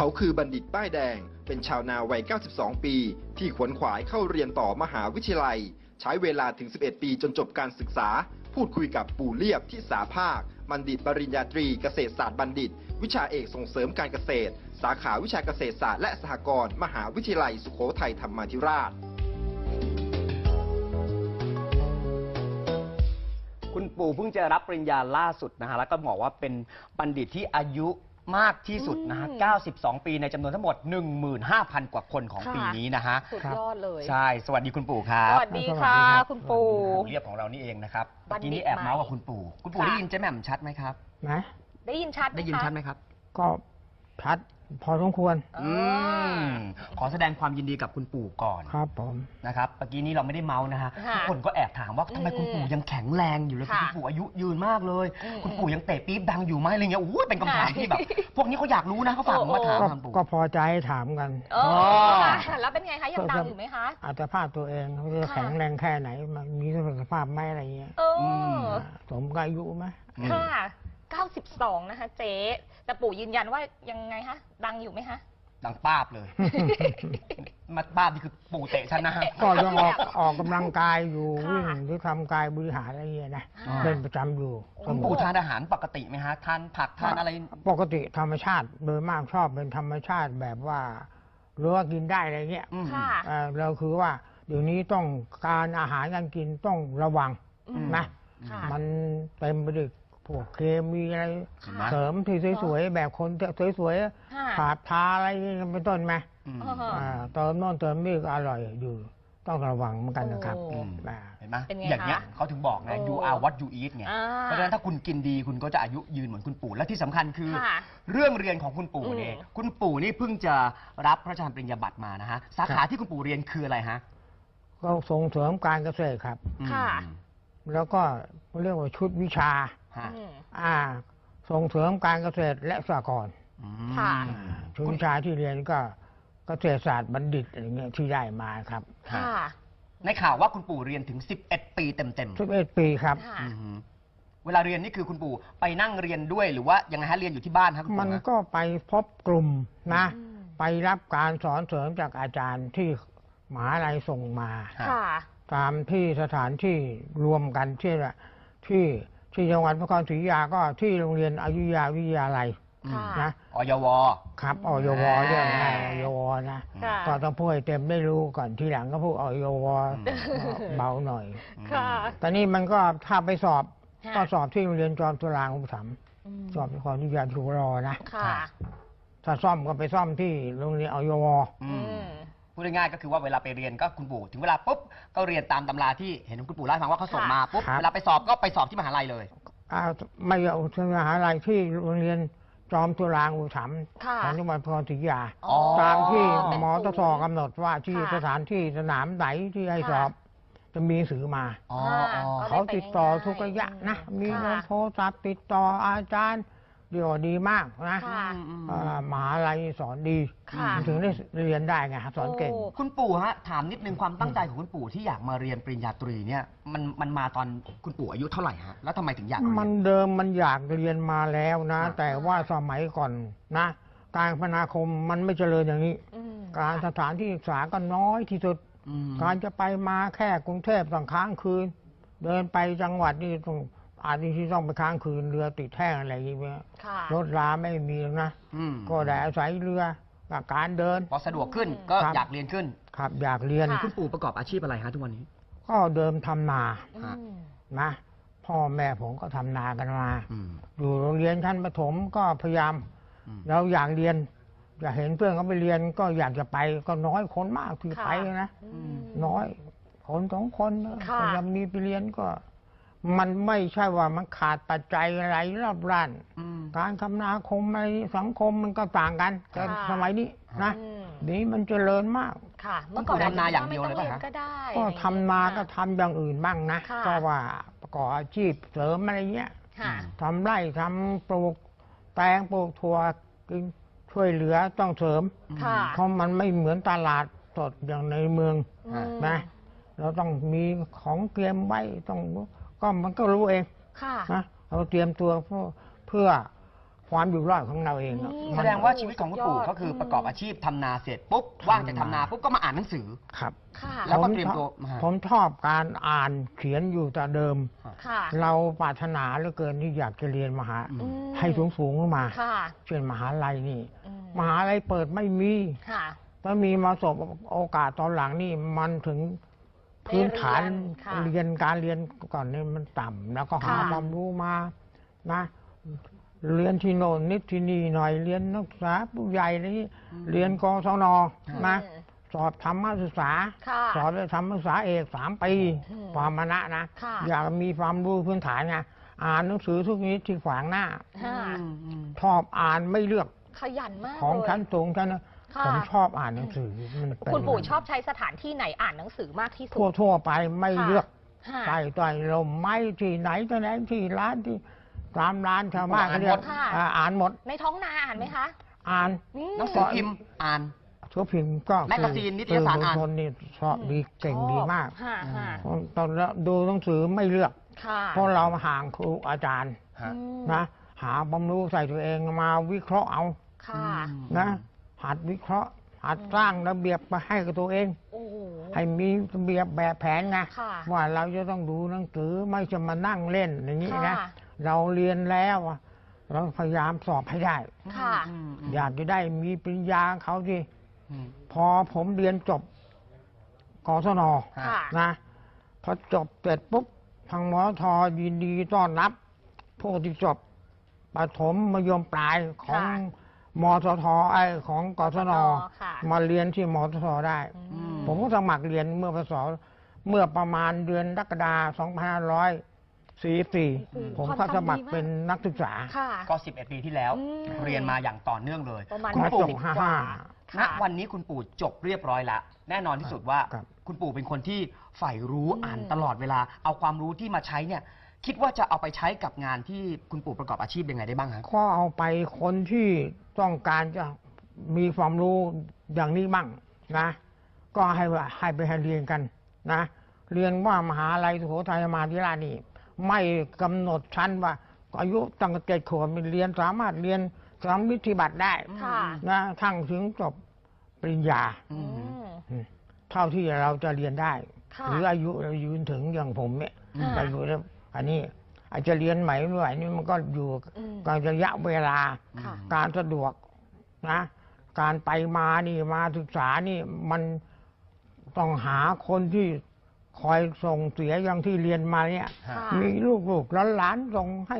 เขาคือบัณฑิตป้ายแดง เป็นชาวนาวัย 92 ปี ที่ขวนขวายเข้าเรียนต่อมหาวิทยาลัย ใช้เวลาถึง 11 ปีจนจบการศึกษา พูดคุยกับปู่เลียบที่สาภาค บัณฑิตปริญญาตรีเกษตรศาสตร์บัณฑิต วิชาเอกส่งเสริมการเกษตร สาขาวิชาเกษตรศาสตร์และสหกรณ์มหาวิทยาลัยสุโขทัยธรรมาธิราช คุณปู่เพิ่งจะรับปริญญาล่าสุดนะฮะแล้วก็บอกว่าเป็นบัณฑิตที่อายุ มากที่สุดนะฮะอืม92 ปีในจำนวนทั้งหมด 15,000 กว่าคนของค่ะ ปีนี้นะฮะ สุดยอดเลย ใช่ สวัสดีคุณปู่ครัสบวัสดีค่ะสวัสดีครับคุณปู่ เรียบของเรานี่เองนะครับบัเมื่อณฑิตกี้นี้แอบใหม่เมาส์กับคุณปู่ คุณปู่ค่ะ ได้ยินเจ๊แหม่มชัดไหมครับ นะ ได้ยินชัดหมได้ยินคะ ชัดไหมครับ ก็ชัด พอสมควรอ่าอืมขอแสดงความยินดีกับคุณปู่ก่อนครับผมนะครับเมื่อกี้นี้เราไม่ได้เมาส์นะฮะค่ะทุกคนก็แอบถามว่าทำไมอืมคุณปู่ยังแข็งแรงอยู่เลยค่ะคุณปู่อายุยืนมากเลย อืมคุณปู่ยังเตะปี๊บดังอยู่ไหมอะไรเงี้ยโอ้ยเป็นคำถามค่ะที่แบบ พวกนี้เขาอยากรู้นะเขาฝากผมมาถามก็ทางปู่ ก็พอใจให้ถามกัน เอออ๋อค่ะแล้วเป็นไงคะยังดังอยู่ไหมคะ อัตภาพตัวเองเขาจะค่ะ แข็งแรงแค่ไหนมันมีสุขภาพไหมอะไรเงี้ยเอออม สมกับอายุไหมอืมค่ะ 92 นะคะเจ๊ แต่ปู่ยืนยันว่ายังไงคะดังอยู่ไหมคะดังป้าบเลย มาป้าบนี่คือปู่เตะฉันนะฮะ ก็ยังออกออกกำลังกายอยู่ค่ะวิ่งหรือทำกายบริหารอะไรเงี้ยนะอ่า เป็นประจำอยู่โอ้ คุณปู่ทานอาหารปกติไหมฮะ ทานผักทานอะไร ปกติธรรมชาติโดยมากชอบเป็นธรรมชาติแบบว่ารู้ว่ากินได้อะไรเงี้ยอืม ค่ะ เอ่อเราคือว่าเดี๋ยวนี้ต้องการอาหารการกินต้องระวังอืม นะค่ะ มันเต็มไปด้วย พวกเคมีอะไรเห็นไหม เสริมที่สวยๆแบบคนสวยค่ะๆขาดทาอะไรนี่เป็นต้นไหมอืม อ่าฮะอ่าเติมโน่นเติมนี่ก็อร่อยอยู่ ต้องระวังเหมือนกันนะครับโอ้อ่า เห็นไหมเป็นไงอย่างเงี้ยคะเขาถึงบอกไงโอ้ you are what you eat ไงอ่าเพราะฉะนั้นถ้าคุณกินดีคุณก็จะอายุยืนเหมือนคุณปู่และที่สำคัญคือ ค่ะเรื่องเรียนของคุณปู่อืมเนี่ยคุณปู่นี่เพิ่งจะรับพระราชทานปริญญาบัตรมานะฮะสาคขารับที่คุณปู่เรียนคืออะไรฮะก็ส่งเสริมการเกษตรครับ ค่ะ อืม แล้วก็เรียกว่าชุดวิชา ฮะอืมอ่า ส่งเสริมการเกษตรและสหกรณ์อืมค่ะชุดวิชาที่เรียนก็เกษตรศาสตร์บัณฑิตอะไรเงี้ยที่ได้มาครับค่ะ ในข่าวว่าคุณปู่เรียนถึง 11 ปีเต็ม11 ปีครับ ค่ะๆอืมเวลาเรียนนี่คือคุณปู่ไปนั่งเรียนด้วยหรือว่ายังไงฮะเรียนอยู่ที่บ้านฮะคุณมัปู่นฮะก็ไปพบกลุ่มนะ อืม ไปรับการสอนเสริมจากอาจารย์ที่มหาลัยส่งมาฮะค่ะ ตามที่สถานที่รวมกันที่ละที่ ที่จังหวัดพระนครศรีอยุธยาก็ที่โรงเรียนอยุธยาวิทยาลัยค่ะ นะอยวครับอยวเรื่องอะไรอยวนะค่ะ ก็ต้องพูดให้เต็มได้รู้ก่อนทีหลังก็พูดอยวอืมเบาหน่อย ค่ะ ตอนนี้มันก็ถ้าไปสอบค่ะ ก็สอบที่โรงเรียนจอมจุฬาอุปถัมภ์มสอบนครศรีอยุธยาถูกรอนะค่ะ ถ้าซ่อมก็ไปซ่อมที่โรงเรียนอยวอือืมม พูดง่ายๆก็คือว่าเวลาไปเรียนก็คุณปู่ถึงเวลาปุ๊บก็เรียนตามตำราที่เห็นคุณปู่เล่าให้ฟังว่าเขาส่งมาปุ๊บครับ เวลาไปสอบก็ไปสอบที่มหาลัยเลย อ่าไม่เอาที่มหาลัยที่โรงเรียนจอมจุฬาอุปถัมภ์ค่ะ ของจังหวัดพระนครศรีอยุธยา อ๋อ ตามที่เป็นมตสศูนย์กำหนดว่าที่ค่ะสถานที่สนามไหนที่ให้สค่ะ อบจะมีหนังสือมา อ๋ออ๋อก็เขาติดต่อได้ไปทุกระยะนะง่ายๆมีค่ะโทรศัพท์ติดต่ออาจารย์เดียวดีมากนะค่ะอืม อ่ามหาลัยสอนดีค่ะ ถึงได้เรียนได้ไงสอนเก่ง โคุณปู่ฮะถามนิดนึงความตั้งใจของคุณปู่ที่อยากมาเรียนปริญญาตรีเนี่ยมันมันมาตอนคุณปู่อายุเท่าไหร่ฮะแล้วทำไมถึงอยากเรีย มันนเดิมมันอยากเรียนมาแล้วนะ อ่า แต่ว่าสมัยก่อนนะ การพนาคมมันไม่เจริญอย่างนี้ อืม การสถานที่ศึกษาก็น้อยที่สุด อืม การจะไปมาแค่กรุงเทพต้องค้างคืน เดินไปจังหวัดนี่ต้อง อาจจะที่ต้องไปค้างคืนเรือติดแท่งอะไรอย่างเงี้ยค่ะ รถราไม่มีหรอกนะ อืมก็ได้อาศัยเรือกับการเดิน พอสะดวกขึ้นก็ครับ อยากเรียนขึ้น ครับอยากเรียน ค่ะ คุณปู่ประกอบอาชีพอะไรฮะทุกวันนี้ ก็เดิมทำนาอืมนะพ่อแม่ผมก็ทำนากันมา อืม อยู่โรงเรียนชั้นประถมก็พยายามอืม เราอยากเรียน อยากเห็นเพื่อนเขาไปเรียนก็อยากจะไปก็น้อยคนมากที่ค่ะไปนะ อืม น้อยคนสองคนนะค่ะก็ยังมีไปเรียนก็ มันไม่ใช่ว่ามันขาดปัจจัยอะไรรอบร้าน อืม การคมนาคมอะไรสังคมมันก็ต่างกันแต่ค่ะสมัยนี้นะอืมนี้มันเจริญมาก ค่ะ เมื่อก่อนคุณปู่ทำนาอย่างเดียวเลยไม่ป่ะต้องรีนฮะก็ได้ก็อะไรอย่งทำเงี้ยนาก็ค่ะทำอย่างอื่นบ้างนะค่ะ ก็ว่าประกอบอาชีพเสริมอะไรเงี้ยค่ะ ทำไร่ทำปลูกแตงปลูกถั่วกินช่วยเหลือต้องเสริม ค่ะ เพราะมันไม่เหมือนตลาดสดอย่างในเมืองอืม นะเราต้องมีของเตรียมไว้ต้อง ก็มันก็รู้เองค่ะ นะเราเตรียมตัวเพื่อเพื่อความอยู่รอดของเราเองอะนี่แสมันดงว่าชีวิตของคุณปู่สุดยอดก็คือประกอบอาชีพทำนาเสร็จปุ๊บว่างจากทำนาปุ๊บก็มาอ่านหนังสือ ครับค่ะ แล้วก็ผมเตรียมตัวมา ผมชอบการอ่านเขียนอยู่แต่เดิม ค่ะ เราปรารถนาเหลือเกินที่อยากจะเรียนมหาอืมอืม ให้สูงสูงๆขึ้นมาค่ะ เช่นมหาลัยนี่ อืม มหาลัยเปิดไม่มีค่ะ ถ้ามีมาสบโอกาสตอนหลังนี่มันถึง พื้นฐานได้เรียนค่ะเรียนการเรียนก่อนนี่มันต่ำแล้วก็หาค่ะ ความรู้มานะ เรียนที่โน่นนิดที่นี่หน่อยเรียนนักศึกษาผู้ใหญ่นี่เรียนกศนนะอืม สอบธรรมศึกษา ค่ะ สอบได้ธรรมศึกษาเอกสามปีอืมความมณะนะ ค่ะ อยากมีความรู้พื้นฐานไงอ่านหนังสือทุกชนิดที่ขวางหน้า ค่ะอืมอืมชอบอ่านไม่เลือกขยันมากของเลย ชั้นสูงชั้นนะ ค่ะ ผมชอบอ่านหนังสือมันเป็นคุณปู่ชอบใช้สถานที่ไหนอ่านหนังสือมากที่สุทั่วด ทั่วๆไปไม่ค่ะเลือกค่ะ ใต้ต้อยลมไม้ที่ไหนที่ไหนที่ร้านที่ตามร้านชาวบ้านเขาเรียกค่ะ อ่าอ่านหมดในท้องนาอ่านไหมคะอ่าน อืม หนังสือพิมพ์อ่านทั่วพิมพ์ก็แมกกาซีนนิตยสารอ่านสื่มวลชนนี่ชอบดีเก่งดีมากค่ะค่ะตอนดูหนังสือไม่เลือก ค่ะเพราะเราห่างครูอาจารย์ฮะ อืมนะ หาความรู้ใส่ตัวเองมาวิเคราะห์เอาค่ะ นะ หัดวิเคราะห์ หัดสร้างระเบียบมาให้กับตัวเองโอ้โห ให้มีระเบียบแบบแผนไงค่ะว่าเราจะต้องดูหนังสือไม่จะมานั่งเล่นอย่างนี้นะค่ะ เราเรียนแล้วอะเราพยายามสอบให้ได้ ค่ะอืมอยากจะได้มีปริญญาเขาที่อืมพอผมเรียนจบกศนค่ะ นะพอจบเสร็จปุ๊บทางมอทยินดีต้อนรับพวกที่จบประถมมัธยมปลายของค่ะ มสทไอของกศนค่ะ มาเรียนที่มสทได้ อืม ผมก็สมัครเรียนเมื่อพศเมื่อประมาณเดือนกรกฎาคม2544 ผมก็สมัครเป็นนักศึกษา ค่ะ ก็ 11 ปีที่แล้ว อืม เรียนมาอย่างต่อเนื่องเลยประมาณคุณมาปู่จบสิบห้ากห้าว่าณค่ะ วันนี้คุณปู่จบเรียบร้อยแล้วแน่นอนที่สุดว่า ครับ คุณปู่เป็นคนที่ใฝ่รู้อืม อ่านตลอดเวลา เอาความรู้ที่มาใช้เนี่ย คิดว่าจะเอาไปใช้กับงานที่คุณปู่ประกอบอาชีพยังไงได้บ้างครับก็เอาไปคนที่ต้องการจะมีความรู้อย่างนี้บ้างนะ ก็ให้ว่าให้ไปให้เรียนกันนะ เรียนว่ามหาลัยสุโขทัยมหาวิทยาลัยนี่ไม่กำหนดชั้นว่า อายุตั้งแต่เจ็ดขวบเรียนสามารถเรียนสามวิธีบัตรได้ค่ะนะทั้งถึงจบปริญญาอือืมมอืมเท่าที่เราจะเรียนได้ค่ะหรืออายุเรายืนถึงอย่างผมเนี่ยอืมอายุแล้ว อันนี้อาจจะเรียนใหม่ไม่ไหวนี่มันก็อยู่อืมกับระยะเวลาค่ะการสะดวกนะ การไปมานี่มาศึกษานี่มันต้องหาคนที่คอยส่งเสียอย่างที่เรียนมาเนี่ยค่ะมีลูกลูกๆหลานๆส่งให้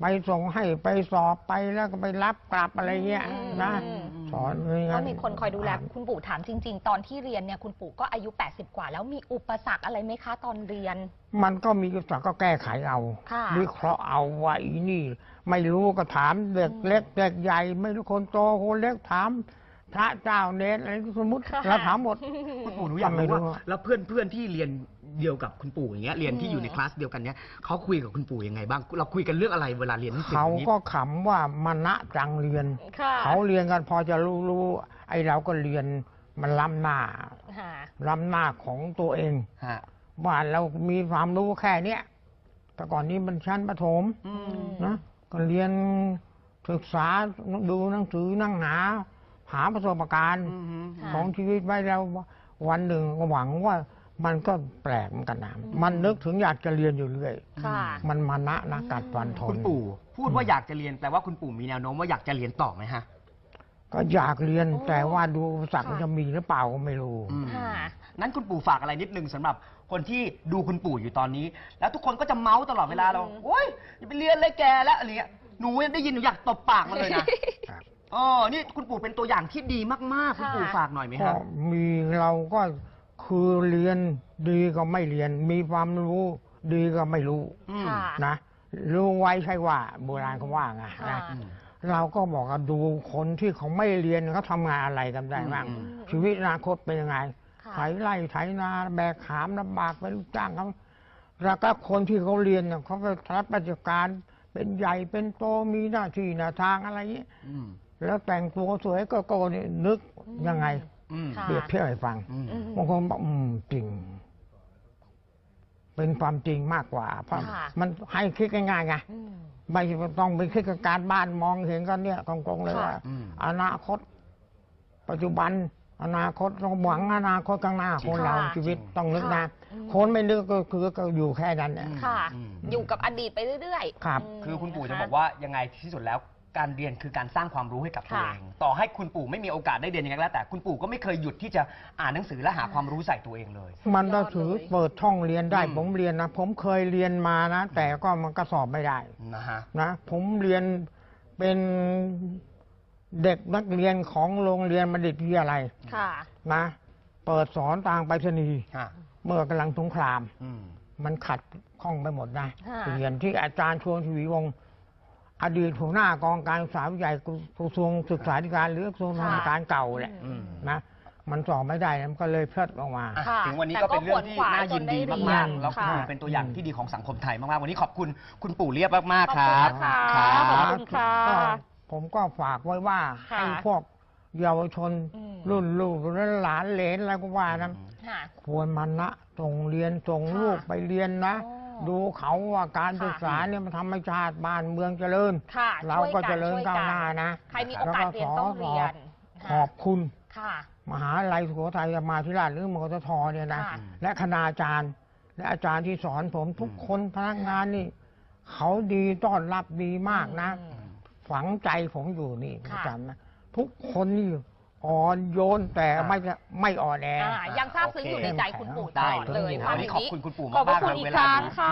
ไปส่งให้ไปสอบไปแล้วก็ไปรับกลับอะไรเงี้ยอืมนะอืม สอนเลยต้องมีคนคอยดูแลคุณปู่ถามจริง ๆ ตอนที่เรียนเนี่ยคุณปู่ก็อายุ 80 กว่า แล้วมีอุปสรรคอะไรไหมคะตอนเรียน มันก็มีอุปสรรคก็แก้ไขเอาค่ะ วิเคราะห์เอาว่าอีนี่ ไม่รู้ก็ถามเด็กเล็กเด็กใหญ่ ไม่รู้คนโตคนเล็กถาม พระเจ้าเนรอะไรสมมติค่ะเราถามหมดคุณปู่หนูอยากไม่รู้รู้ว่า แล้วเพื่อนเพื่อนที่เรียน เดียวกับคุณปู่อย่างเงี้ยเรียนที่อยู่ในคลาสเดียวกันเนี้ยเขาคุยกับคุณปู่ยังไงบ้าง เราคุยกันเรื่องอะไรเวลาเรียนหนังสือเขานี้ก็ขำว่ามานะจังเรียน ค่ะเขาเรียนกันพอจะรู้รู้ไอ้เราก็เรียนมันล้ำหน้าค่ะล้ำหน้าของตัวเองฮะว่าเรามีความรู้แค่เนี้ยแต่ก่อนนี้มันชั้นประถม อืม นะก็เรียนศึกษาดูหนังสือนั่งหา หาประสบการณ์อืม ค่ะ ของชีวิตไว้แล้ววันหนึ่งก็หวังว่า มันก็แปลกเหมือนกันนะมันนึกถึงอยากจะเรียนอยู่เรื่อยค่ะ มันมานะนะกัดฟันทคุนณปู่พูดว่าอยากจะเรียนแปลว่าคุณปู่มีแนวโน้มว่าอยากจะเรียนต่อไหมฮะ ก็อยากเรียนโอ้แต่ว่าดูอุปสรรคค่ะมันจะมีหรือเปล่าก็ไม่รู้ อืม ค่ะ นั้นคุณปู่ฝากอะไรนิดนึงสำหรับคนที่ดูคุณปู่อยู่ตอนนี้ แล้วทุกคนก็จะเมาส์ตลอดเวลาเราอืม โอ๊ยอย่าไปเรียนเลยแกแล้วอะไรเงี้ยหนูได้ยินหนูอยากตบปากมันเลยนะ ครับ อ๋อ นี่คุณปู่เป็นตัวอย่างที่ดีมากๆ คุณค่ะ ปู่ฝากหน่อยไหมก็ฮะมีเราก็ คือเรียนดีก็ไม่เรียน มีความรู้ดีก็ไม่รู้อืมค่ะ นะรู้ไว้ใช่ว่าโบราณเขาว่าไงค่ะนะอืมเราก็บอกว่าดูคนที่เขาไม่เรียนเขาทำงานอะไรกันได้บ้างอืม ชีวิตอนาคตเป็นยังไงค่ะไถไร่ไถนาแบกหามลำบากเป็นลูกจ้างเขาแล้วก็คนที่เขาเรียนเนี่ยเขาก็รับราชการ เป็นใหญ่เป็นโตมีหน้าที่หน้าทางอะไรอย่างนี้อืม แล้วแต่งตัวสวยก็โกนี่นึกยังไงอืมค่ะ เปรียบเทียบให้ฟังอืมอืมบางคนบอกอืมจริง เป็นความจริงมากกว่า เพราะค่ะมันให้คิดง่ายๆไงอืมไม่ต้องไปคิดกับการบ้านมองเห็นกันเนี่ยตรงๆเลยค่ะว่าอืมอนาคต ปัจจุบัน อนาคตต้องหวังอนาคตข้างหน้าจริงคนเราค่ะชีวิตจริงต้องนึกนะค่ะอืมคนไม่นึกก็คือก็อยู่แค่นั้นเนี่ยค่ะอืมอยู่กับอดีตไปเรื่อยๆครับมคือคุณปู่จะนบอกว่ายังไงที่สุดแล้ว การเรียนคือการสร้างความรู้ให้กับตัวค่ะเองต่อให้คุณปู่ไม่มีโอกาสได้เรียนยังไงก็แล้วแต่คุณปู่ก็ไม่เคยหยุดที่จะอ่านหนังสือและหาความรู้ใส่ตัวเองเลย มันก็ถือเปิดช่องเรียนได้อืมผมเรียนนะ ผมเคยเรียนมานะ แต่ก็มันก็สอบไม่ได้นะฮะนะผมเรียนเป็นเด็กนักเรียนของโรงเรียนบัณฑิตวิทยาลัยค่ะนะเปิดสอนทางไปรษณีย์ฮะเมื่อกำลังสงครามอืมมันขัดข้องไปหมดนะค่ะเรียนที่อาจารย์ชวนชวีวงศ์ อดีตหัวหน้ากองการศึกษาวิทยาลัยกระทรวงศึกษาธิการหรือกระทรวงทหารการเก่าแหละอืมนะมันสอบไม่ได้นะมันก็เลยเพลิดออกมาอะค่ะถึงวันนี้แต่ก็เป็นเรื่องที่ก็ขวนขวายน่ายินดีจนได้มากเรียนๆ แล้วคุณค่ะปู่เป็นตัวอย่างที่ดีของสังคมไทยมากๆ วันนี้ขอบคุณคุณปู่เรียบมากๆคขอบรัคุบณนะคะครัขอบบคุณค่ะก็ผมก็ฝากไว้ว่าค่ะให้พวกเยาวชนอืม รุ่นลูกและหลานเหลนอะไรก็ว่านะค่ะ ควรมันนะส่งเรียนส่งค่ะ ลูกไปเรียนนะอ๋อ ดูเขาว่าการค่ะศึกษาเนี่ยมันทำให้ชาติบ้านเมืองเจริญ ค่ะเราก็เจริญช่วยก้าวกัหน้านะใครมีโอกาสเรียนต้องเรียนขอบคุณค่ะ มหาลัยสุโขทัยธรรมาธิราชหรือมกททเนี่ยนะค่ะและคณาจารย์ และอาจารย์ที่สอนผมทุกคนพนักงานนี่ เขาดีต้อนรับดีมากนะอืมฝังใจผมอยู่นี่ค่ะจำนะทุกคนนี่ อ่อนโยนแต่ค่ะไม่จะไม่อ่อนแออ่ายังซาบซึ้งอยู่ในใจคุณปู่ตลอดเลยได้ฟังวันอนี้ย่างขอบนี้คุณคุณปู่ขอบพระมากๆคุณเลยอีกเวคลารั้งนี้ค่ะ